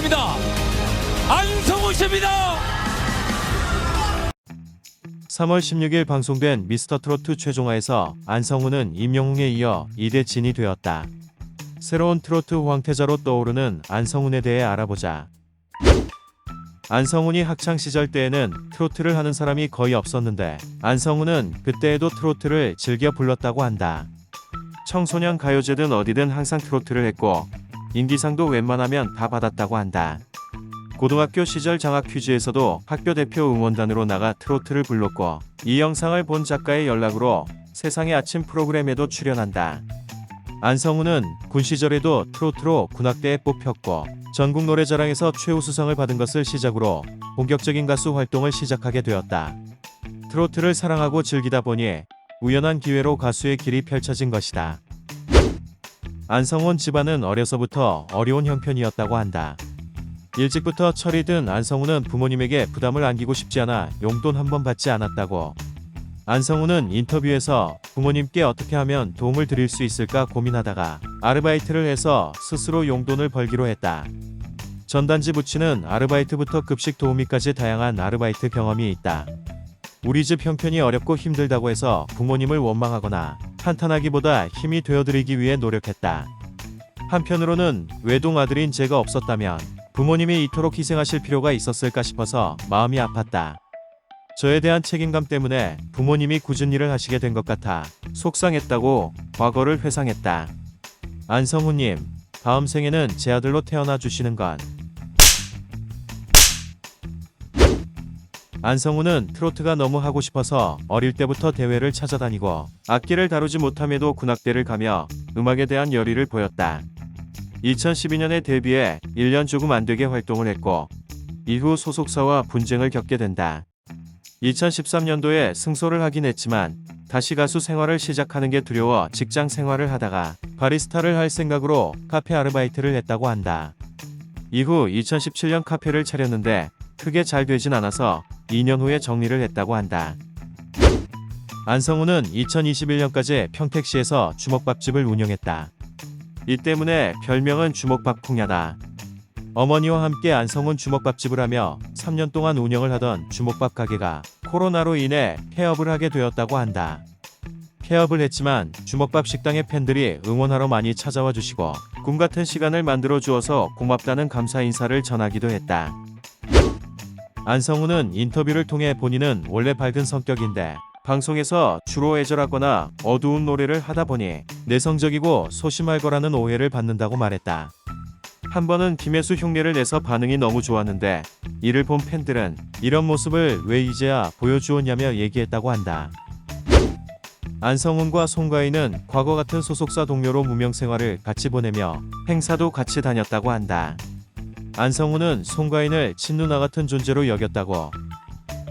축하드립니다. 안성훈 씨입니다. 3월 16일 방송된 미스터 트로트 최종화에서 안성우는 임영웅에 이어 2대 진이 되었다. 새로운 트로트 황태자로 떠오르는 안성훈에 대해 알아보자. 안성훈이 학창 시절 때에는 트로트를 하는 사람이 거의 없었는데 안성훈은 그때에도 트로트를 즐겨 불렀다고 한다. 청소년 가요제든 어디든 항상 트로트를 했고 인기상도 웬만하면 다 받았다고 한다. 고등학교 시절 장학 퀴즈에서도 학교 대표 응원단으로 나가 트로트를 불렀고 이 영상을 본 작가의 연락으로 세상의 아침 프로그램에도 출연한다. 안성우는 군 시절에도 트로트로 군악대에 뽑혔고 전국 노래자랑에서 최우수상을 받은 것을 시작으로 본격적인 가수 활동을 시작하게 되었다. 트로트를 사랑하고 즐기다 보니 우연한 기회로 가수의 길이 펼쳐진 것이다. 안성훈 집안은 어려서부터 어려운 형편이었다고 한다. 일찍부터 철이 든 안성우는 부모님에게 부담을 안기고 싶지 않아 용돈 한 번 받지 않았다고. 안성우는 인터뷰에서 부모님께 어떻게 하면 도움을 드릴 수 있을까 고민하다가 아르바이트를 해서 스스로 용돈을 벌기로 했다. 전단지 붙이는 아르바이트부터 급식 도우미까지 다양한 아르바이트 경험이 있다. 우리 집 형편이 어렵고 힘들다고 해서 부모님을 원망하거나 한탄하기보다 힘이 되어드리기 위해 노력했다. 한편으로는 외동 아들인 제가 없었다면 부모님이 이토록 희생하실 필요가 있었을까 싶어서 마음이 아팠다. 저에 대한 책임감 때문에 부모님이 굳은 일을 하시게 된 것 같아 속상했다고 과거를 회상했다. 안성우님, 다음 생에는 제 아들로 태어나 주시는 건 안성우는 트로트가 너무 하고 싶어서 어릴 때부터 대회를 찾아다니고 악기를 다루지 못함에도 군악대를 가며 음악에 대한 열의를 보였다. 2012년에 데뷔해 1년 조금 안 되게 활동을 했고 이후 소속사와 분쟁을 겪게 된다. 2013년도에 승소를 하긴 했지만 다시 가수 생활을 시작하는 게 두려워 직장 생활을 하다가 바리스타를 할 생각으로 카페 아르바이트를 했다고 한다. 이후 2017년 카페를 차렸는데 크게 잘 되진 않아서 2년 후에 정리를 했다고 한다. 안성우는 2021년까지 평택시에서 주먹밥집을 운영했다. 이 때문에 별명은 주먹밥 쿵야다. 어머니와 함께 안성훈 주먹밥집을 하며 3년 동안 운영을 하던 주먹밥 가게가 코로나로 인해 폐업을 하게 되었다고 한다. 폐업을 했지만 주먹밥 식당의 팬들이 응원하러 많이 찾아와 주시고 꿈 같은 시간을 만들어 주어서 고맙다는 감사 인사를 전하기도 했다. 안성우는 인터뷰를 통해 본인은 원래 밝은 성격인데 방송에서 주로 애절하거나 어두운 노래를 하다 보니 내성적이고 소심할 거라는 오해를 받는다고 말했다. 한 번은 김혜수 흉내를 내서 반응이 너무 좋았는데 이를 본 팬들은 이런 모습을 왜 이제야 보여주었냐며 얘기했다고 한다. 안성훈과 송가인은 과거 같은 소속사 동료로 무명 생활을 같이 보내며 행사도 같이 다녔다고 한다. 안성훈은 송가인을 친누나 같은 존재로 여겼다고.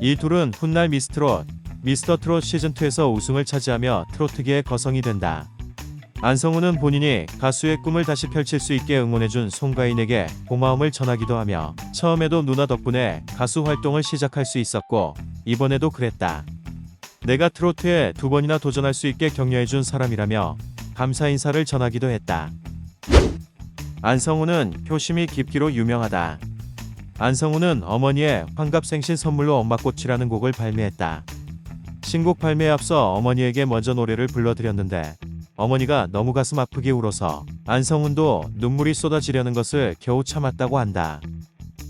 이 둘은 훗날 미스트롯, 미스터 트롯 시즌2에서 우승을 차지하며 트로트계의 거성이 된다. 안성우는 본인이 가수의 꿈을 다시 펼칠 수 있게 응원해준 송가인에게 고마움을 전하기도 하며 처음에도 누나 덕분에 가수 활동을 시작할 수 있었고 이번에도 그랬다. 내가 트로트에 두 번이나 도전할 수 있게 격려해준 사람이라며 감사 인사를 전하기도 했다. 안성우는 효심이 깊기로 유명하다. 안성우는 어머니의 환갑생신 선물로 엄마꽃이라는 곡을 발매했다. 신곡 발매에 앞서 어머니에게 먼저 노래를 불러드렸는데 어머니가 너무 가슴 아프게 울어서 안성훈도 눈물이 쏟아지려는 것을 겨우 참았다고 한다.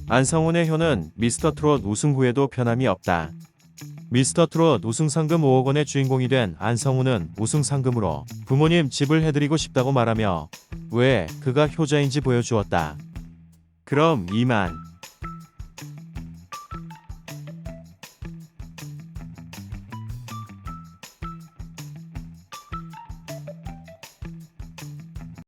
안성훈의 효는 미스터 트롯 우승 후에도 변함이 없다. 미스터 트롯 우승 상금 5억 원의 주인공이 된 안성훈은 우승 상금으로 부모님 집을 해드리고 싶다고 말하며 왜 그가 효자인지 보여주었다. 그럼 이만.